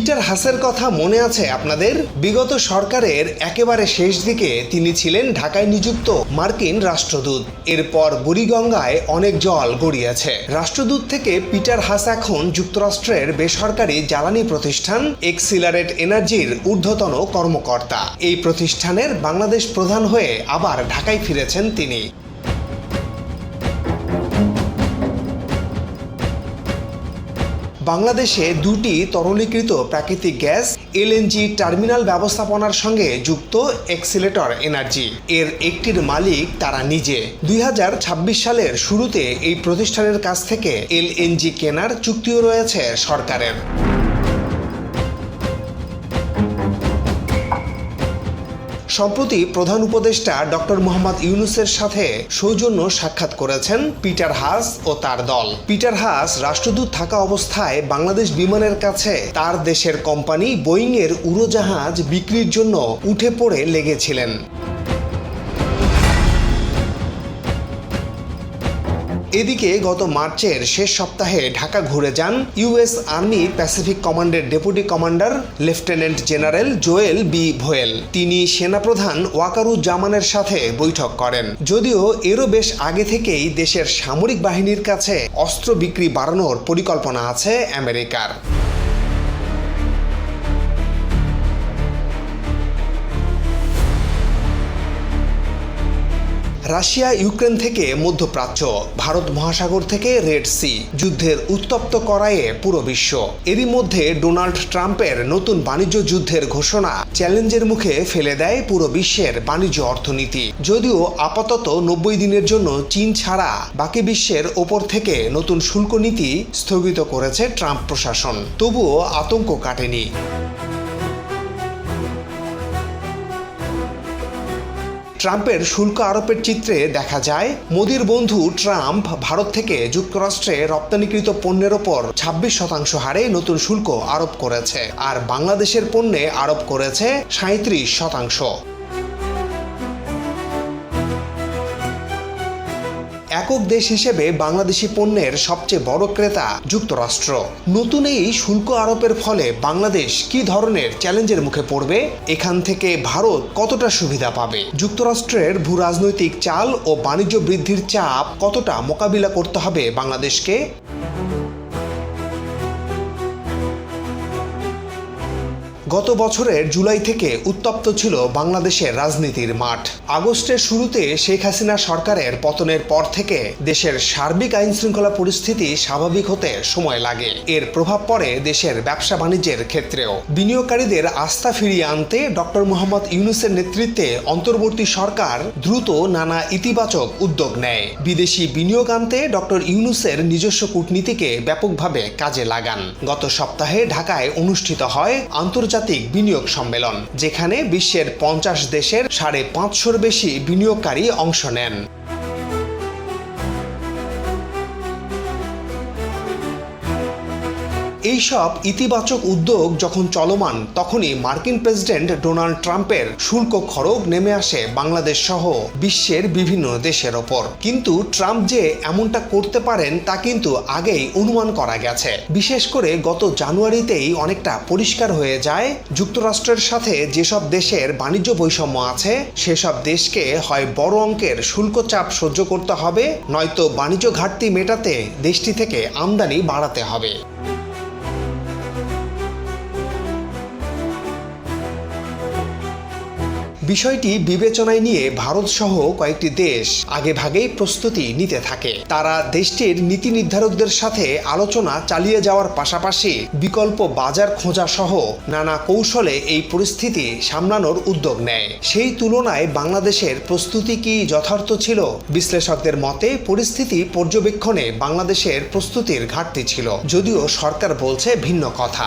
Peter হাসের কথা মনে আছে আপনাদের? বিগত সরকারের একেবারে শেষ দিকে তিনি ছিলেন ঢাকায় নিযুক্ত মার্কিন রাষ্ট্রদূত। এরপর বুড়িগঙ্গায় অনেক জল গড়িয়েছে। রাষ্ট্রদূত থেকে পিটার হাস এখন যুক্তরাষ্ট্রের বেসরকারি জ্বালানি প্রতিষ্ঠান এক্সিলারেট এনার্জির ঊর্ধ্বতন কর্মকর্তা। এই প্রতিষ্ঠানের বাংলাদেশ প্রধান হয়ে আবার ঢাকায় ফিরেছেন তিনি। বাংলাদেশে দুটি তরলীকৃত প্রাকৃতিক গ্যাস, এলএনজি টার্মিনাল ব্যবস্থাপনার সঙ্গে যুক্ত এক্সিলেটর এনার্জি। এর একটির মালিক তারা নিজে। দুই হাজার ছাব্বিশ সালের শুরুতে এই প্রতিষ্ঠানের কাছ থেকে এলএনজি কেনার চুক্তিও রয়েছে সরকারের। সম্প্রতি প্রধান উপদেষ্টা ডক্টর মোহাম্মদ ইউনুসের সাথে সৌজন্য সাক্ষাৎ করেছেন পিটার হাস ও তার দল। পিটার হাস রাষ্ট্রদূত থাকা অবস্থায় বাংলাদেশ বিমানের কাছে তার দেশের কোম্পানি বোয়িং এর উড়োজাহাজ বিক্রির জন্য উঠে পড়ে লেগেছিলেন। এদিকে গত মার্চের শেষ সপ্তাহে ঢাকা ঘুরে যান ইউএস আর্মি প্যাসিফিক কমান্ডের deputy commander lieutenant general Joel B. Vowell. তিনি সেনাপ্রধান ওয়াকারুজ্জামানের সাথে বৈঠক করেন। যদিও এরও বেশ আগে থেকেই দেশের সামরিক বাহিনীর কাছে অস্ত্র বিক্রি বাড়ানোর পরিকল্পনা আছে আমেরিকার। রাশিয়া, ইউক্রেন থেকে মধ্যপ্রাচ্য, ভারত মহাসাগর থেকে রেড সি যুদ্ধের উত্তপ্ত করায়ে পুরো বিশ্ব। এরই মধ্যে ডোনাল্ড ট্রাম্পের নতুন বাণিজ্য যুদ্ধের ঘোষণা চ্যালেঞ্জের মুখে ফেলে দেয় পুরো বিশ্বের বাণিজ্য অর্থনীতি। যদিও আপাতত নব্বই দিনের জন্য চীন ছাড়া বাকি বিশ্বের ওপর থেকে নতুন শুল্ক নীতি স্থগিত করেছে ট্রাম্প প্রশাসন। তবুও আতঙ্ক কাটেনি। ট্রাম্পের শুল্ক আরোপের চিত্রে দেখা যায়, মোদির বন্ধু ট্রাম্প ভারত থেকে যুক্তরাষ্ট্রে রপ্তানিকৃত পণ্যের ওপর ছাব্বিশ শতাংশ হারে নতুন শুল্ক আরোপ করেছে, আর বাংলাদেশের পণ্যে আরোপ করেছে সাঁত্রিশ শতাংশ। একক দেশ হিসেবে বাংলাদেশি পণ্যের সবচেয়ে বড় ক্রেতা যুক্তরাষ্ট্র। নতুন এই শুল্ক আরোপের ফলে বাংলাদেশ কি ধরনের চ্যালেঞ্জের মুখে পড়বে? এখান থেকে ভারত কতটা সুবিধা পাবে? যুক্তরাষ্ট্রের ভূ রাজনৈতিক চাল ও বাণিজ্য বৃদ্ধির চাপ কতটা মোকাবিলা করতে হবে বাংলাদেশকে? গত বছরের জুলাই থেকে উত্তপ্ত ছিল বাংলাদেশের রাজনীতির মাঠ। আগস্টের শুরুতে শেখ হাসিনা সরকারের পতনের পর থেকে দেশের সার্বিক আইন শৃঙ্খলা পরিস্থিতি স্বাভাবিক হতে সময় লাগে। এর প্রভাব পড়ে দেশের ব্যবসা বাণিজ্যের ক্ষেত্রেও। বিনিয়োগকারীদের আস্থা ফিরিয়ে আনতে ডক্টর মোহাম্মদ ইউনুসের নেতৃত্বে অন্তর্বর্তী সরকার দ্রুত নানা ইতিবাচক উদ্যোগ নেয়। বিদেশি বিনিয়োগ আনতে ডক্টর ইউনুসের নিজস্ব কূটনীতিকে ব্যাপকভাবে কাজে লাগান। গত সপ্তাহে ঢাকায় অনুষ্ঠিত হয় আন্তর্জাতিক বিনিয়োগ সম্মেলন যেখানে বিশ্বের পঞ্চাশ দেশের সাড়ে পাঁচশোর বেশি বিনিয়োগকারী অংশ নেন। এইসব ইতিবাচক উদ্যোগ যখন চলমান, তখনই মার্কিন প্রেসিডেন্ট ডোনাল্ড ট্রাম্পের শুল্ক খড়গ নেমে আসে বাংলাদেশ সহ বিশ্বের বিভিন্ন দেশের ওপর। কিন্তু ট্রাম্প যে এমনটা করতে পারেন, তা কিন্তু আগেই অনুমান করা গেছে। বিশেষ করে গত জানুয়ারিতেই অনেকটা পরিষ্কার হয়ে যায়, যুক্তরাষ্ট্রের সাথে যেসব দেশের বাণিজ্য বৈষম্য আছে, সেসব দেশকে হয় বড় অঙ্কের শুল্ক চাপ সহ্য করতে হবে, নয়তো বাণিজ্য ঘাটতি মেটাতে দেশটি থেকে আমদানি বাড়াতে হবে। বিষয়টি বিবেচনায় নিয়ে ভারত সহ কয়েকটি দেশ আগেভাগেই প্রস্তুতি নিতে থাকে। তারা দেশটির নীতি নির্ধারকদের সাথে আলোচনা চালিয়ে যাওয়ার পাশাপাশি বিকল্প বাজার খোঁজা সহ নানা কৌশলে এই পরিস্থিতি সামলানোর উদ্যোগ নেয়। সেই তুলনায় বাংলাদেশের প্রস্তুতি কি যথার্থ ছিল? বিশ্লেষকদের মতে, পরিস্থিতি পর্যবেক্ষণে বাংলাদেশের প্রস্তুতির ঘাটতি ছিল। যদিও সরকার বলছে ভিন্ন কথা।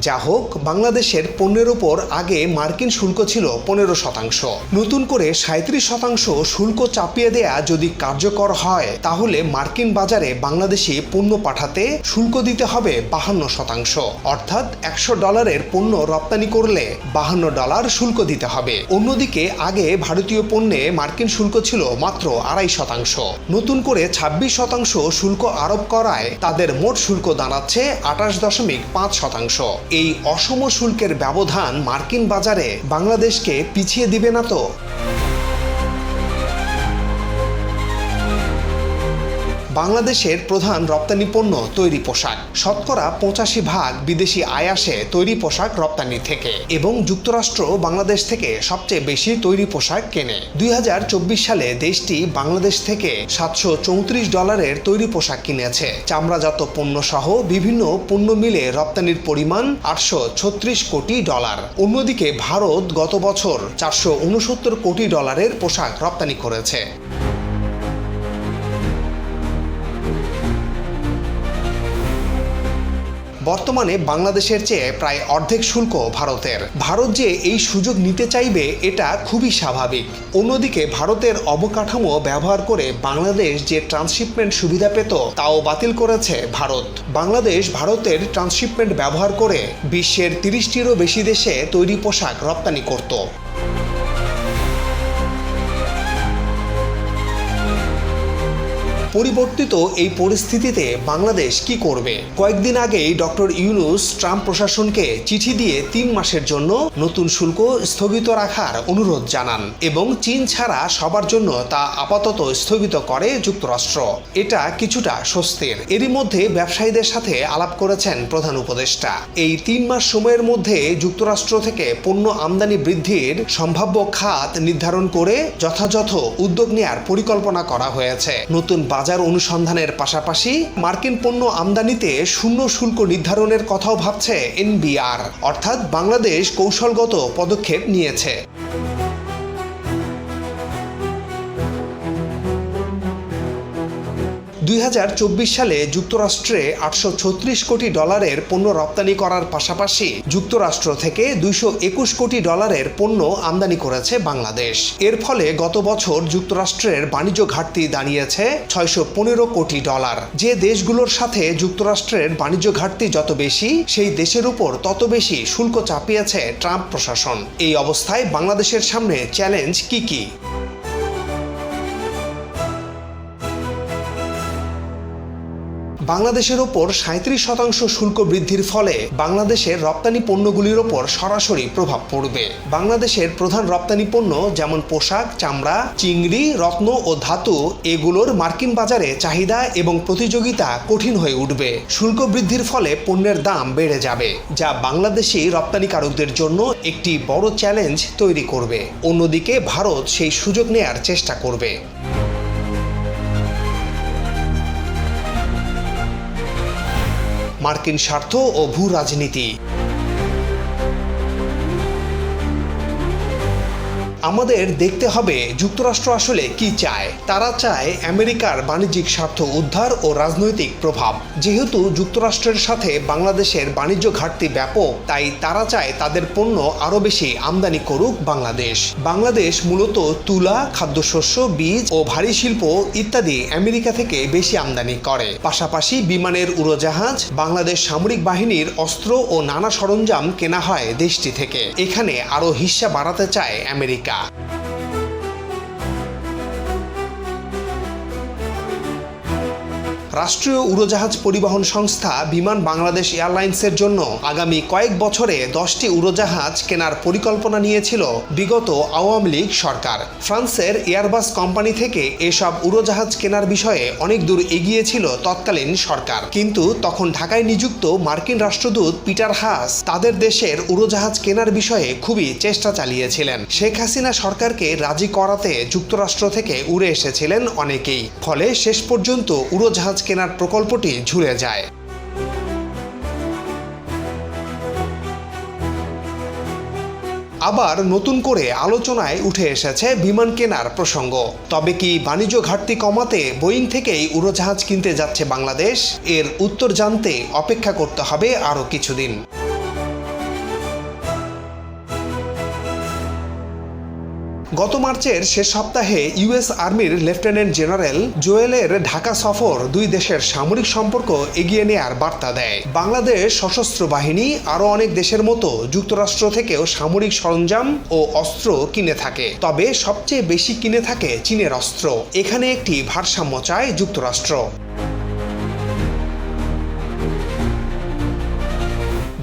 যা হোক, বাংলাদেশের পণ্যের ওপর আগে মার্কিন শুল্ক ছিল পনেরো শতাংশ। নতুন করে সাঁত্রিশ শতাংশ শুল্ক চাপিয়ে দেয়া যদি কার্যকর হয়, তাহলে মার্কিন বাজারে বাংলাদেশি পণ্য পাঠাতে শুল্ক দিতে হবে বাহান্ন শতাংশ। অর্থাৎ একশো ডলারের পণ্য রপ্তানি করলে বাহান্ন ডলার শুল্ক দিতে হবে। অন্যদিকে, আগে ভারতীয় পণ্যে মার্কিন শুল্ক ছিল মাত্র আড়াই শতাংশ। নতুন করে ছাব্বিশ শতাংশ শুল্ক আরোপ করায় তাদের মোট শুল্ক দাঁড়াচ্ছে আঠাশ দশমিক পাঁচ শতাংশ। এই অসম শুল্কের ব্যবধান মার্কিন বাজারে বাংলাদেশকে পিছিয়ে দিবে না তো? বাংলাদেশের প্রধান রপ্তানি পণ্য তৈরি পোশাক। শতকরা পঁচাশি ভাগ বিদেশি আয় আসে তৈরি পোশাক রপ্তানি থেকে এবং যুক্তরাষ্ট্র বাংলাদেশ থেকে সবচেয়ে বেশি তৈরি পোশাক কেনে। দুই হাজার চব্বিশ সালে দেশটি বাংলাদেশ থেকে সাতশো চৌত্রিশ ডলারের তৈরি পোশাক কিনেছে। চামড়াজাত পণ্য সহ বিভিন্ন পণ্য মিলে রপ্তানির পরিমাণ আটশো ছত্রিশ কোটি ডলার। অন্যদিকে ভারত গত বছর চারশো উনসত্তর কোটি ডলারের পোশাক রপ্তানি করেছে। বর্তমানে বাংলাদেশের চেয়ে প্রায় অর্ধেক শুল্ক ভারতের। ভারত যে এই সুযোগ নিতে চাইবে, এটা খুবই স্বাভাবিক। অন্যদিকে ভারতের অবকাঠামো ব্যবহার করে বাংলাদেশ যে ট্রান্সশিপমেন্ট সুবিধা পেত, তাও বাতিল করেছে ভারত। বাংলাদেশ ভারতের ট্রান্সশিপমেন্ট ব্যবহার করে বিশ্বের তিরিশটিরও বেশি দেশে তৈরি পোশাক রপ্তানি করত। পরিবর্তিত এই পরিস্থিতিতে বাংলাদেশ কি করবে? কয়েকদিন আগেই ডক্টর ইউনুস ট্রাম্প প্রশাসনকে চিঠি দিয়ে তিন মাসের জন্য নতুন শুল্ক স্থগিত রাখার অনুরোধ জানান এবং চীন ছাড়া সবার জন্য তা আপাতত স্থগিত করে যুক্তরাষ্ট্র। এটা কিছুটা স্বস্তির। এরই মধ্যে ব্যবসায়ীদের সাথে আলাপ করেছেন প্রধান উপদেষ্টা। এই তিন মাস সময়ের মধ্যে যুক্তরাষ্ট্র থেকে পণ্য আমদানি বৃদ্ধির সম্ভাব্য খাত নির্ধারণ করে যথাযথ উদ্যোগ নেয়ার পরিকল্পনা করা হয়েছে। নতুন বাজার অনুসন্ধানের পাশাপাশি মার্কিন পণ্য আমদানিতে শূন্য শুল্ক নির্ধারণের কথাও ভাবছে এনবিআর, অর্থাৎ বাংলাদেশ কৌশলগত পদক্ষেপ নিয়েছে। দুই হাজার চব্বিশ সালে যুক্তরাষ্ট্রে আটশো ছত্রিশ কোটি ডলারের পণ্য রপ্তানি করার পাশাপাশি যুক্তরাষ্ট্র থেকে দুইশো একুশ কোটি ডলারের পণ্য আমদানি করেছে বাংলাদেশ। এর ফলে গত বছর যুক্তরাষ্ট্রের বাণিজ্য ঘাটতি দাঁড়িয়েছে ছয়শো পনেরো কোটি ডলার। যে দেশগুলোর সাথে যুক্তরাষ্ট্রের বাণিজ্য ঘাটতি যত বেশি, সেই দেশের উপর তত বেশি শুল্ক চাপিয়েছে ট্রাম্প প্রশাসন। এই অবস্থায় বাংলাদেশের সামনে চ্যালেঞ্জ কি কি? বাংলাদেশের ওপর সাঁত্রিশ শতাংশ শুল্ক বৃদ্ধির ফলে বাংলাদেশের রপ্তানি পণ্যগুলির ওপর সরাসরি প্রভাব পড়বে। বাংলাদেশের প্রধান রপ্তানি পণ্য যেমন পোশাক, চামড়া, চিংড়ি, রত্ন ও ধাতু, এগুলোর মার্কিন বাজারে চাহিদা এবং প্রতিযোগিতা কঠিন হয়ে উঠবে। শুল্ক বৃদ্ধির ফলে পণ্যের দাম বেড়ে যাবে, যা বাংলাদেশি রপ্তানিকারকদের জন্য একটি বড় চ্যালেঞ্জ তৈরি করবে। অন্যদিকে ভারত সেই সুযোগ নেয়ার চেষ্টা করবে। মার্কিন স্বার্থ ও ভূ রাজনীতি আমাদের দেখতে হবে যুক্তরাষ্ট্র আসলে কি চায়। তারা চায় আমেরিকার বাণিজ্যিক স্বার্থ উদ্ধার ও রাজনৈতিক প্রভাব। যেহেতু যুক্তরাষ্ট্রের সাথে বাংলাদেশের বাণিজ্য ঘাটতি ব্যাপক, তাই তারা চায় তাদের পণ্য আরও বেশি আমদানি করুক বাংলাদেশ। বাংলাদেশ মূলত তুলা, খাদ্যশস্য, বীজ ও ভারী শিল্প ইত্যাদি আমেরিকা থেকে বেশি আমদানি করে। পাশাপাশি বিমানের উড়োজাহাজ, বাংলাদেশ সামরিক বাহিনীর অস্ত্র ও নানা সরঞ্জাম কেনা হয় দেশটি থেকে। এখানে আরও হিস্সা বাড়াতে চায় আমেরিকা। Bahia. রাষ্ট্রীয় উড়োজাহাজ পরিবহন সংস্থা বিমান বাংলাদেশ এয়ারলাইন্সের জন্য আগামী কয়েক বছরে দশটি উড়োজাহাজ কেনার পরিকল্পনা নিয়েছিল বিগত আওয়ামী লীগ সরকার। ফ্রান্সের এয়ারবাস কোম্পানি থেকে এসব উড়োজাহাজ কেনার বিষয়ে অনেক দূর এগিয়েছিল তৎকালীন সরকার। কিন্তু তখন ঢাকায় নিযুক্ত মার্কিন রাষ্ট্রদূত পিটার হাস তাদের দেশের উড়োজাহাজ কেনার বিষয়ে খুবই চেষ্টা চালিয়েছিলেন। শেখ হাসিনা সরকারকে রাজি করাতে যুক্তরাষ্ট্র থেকে উড়ে এসেছিলেন অনেকেই। ফলে শেষ পর্যন্ত উড়োজাহাজ কেনার প্রকল্পটি ঝুলে যায়। আবার নতুন করে আলোচনায় উঠে এসেছে বিমান কেনার প্রসঙ্গ। তবে কি বাণিজ্য ঘাটতি কমাতে বোয়িং থেকেই উড়োজাহাজ কিনতে যাচ্ছে বাংলাদেশ? এর উত্তর জানতে অপেক্ষা করতে হবে আরও কিছুদিন। গত মার্চের শেষ সপ্তাহে ইউএস আর্মির লেফটেন্যান্ট জেনারেল জোয়েলের ঢাকা সফর দুই দেশের সামরিক সম্পর্ক এগিয়ে নেয়ার বার্তা দেয়। বাংলাদেশ সশস্ত্র বাহিনী, আরও অনেক দেশের মতো যুক্তরাষ্ট্র থেকেও সামরিক সরঞ্জাম ও অস্ত্র কিনে থাকে। তবে সবচেয়ে বেশি কিনে থাকে চীনের অস্ত্র। এখানে একটি ভারসাম্য চায় যুক্তরাষ্ট্র।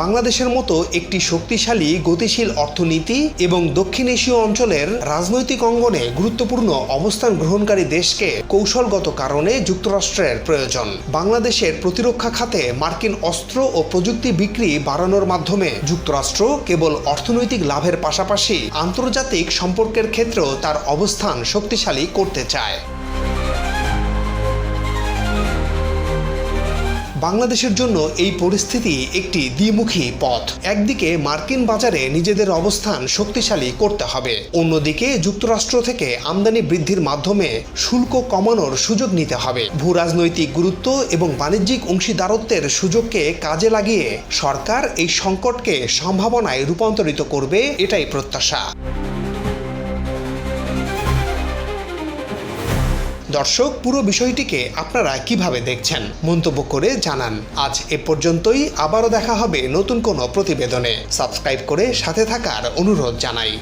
বাংলাদেশের মতো একটি শক্তিশালী, গতিশীল অর্থনীতি এবং দক্ষিণ এশীয় অঞ্চলের রাজনৈতিক অঙ্গনে গুরুত্বপূর্ণ অবস্থান গ্রহণকারী দেশকে কৌশলগত কারণে যুক্তরাষ্ট্রের প্রয়োজন। বাংলাদেশের প্রতিরক্ষা খাতে মার্কিন অস্ত্র ও প্রযুক্তি বিক্রি বাড়ানোর মাধ্যমে যুক্তরাষ্ট্র কেবল অর্থনৈতিক লাভের পাশাপাশি আন্তর্জাতিক সম্পর্কের ক্ষেত্রেও তার অবস্থান শক্তিশালী করতে চায়। বাংলাদেশের জন্য এই পরিস্থিতি একটি দ্বিমুখী পথ। একদিকে মার্কিন বাজারে নিজেদের অবস্থান শক্তিশালী করতে হবে। অন্যদিকে যুক্তরাষ্ট্র থেকে আমদানি বৃদ্ধির মাধ্যমে শুল্ক কমানোর সুযোগ নিতে হবে। ভূ রাজনৈতিক গুরুত্ব এবং বাণিজ্যিক অংশীদারত্বের সুযোগকে কাজে লাগিয়ে সরকার এই সংকটকে সম্ভাবনায় রূপান্তরিত করবে, এটাই প্রত্যাশা। দর্শক, পুরো বিষয়টিকে আপনারা কীভাবে দেখছেন মন্তব্য করে জানান। আজ এ পর্যন্তই, আবারও দেখা হবে নতুন কোনো প্রতিবেদনে। সাবস্ক্রাইব করে সাথে থাকার অনুরোধ জানাই।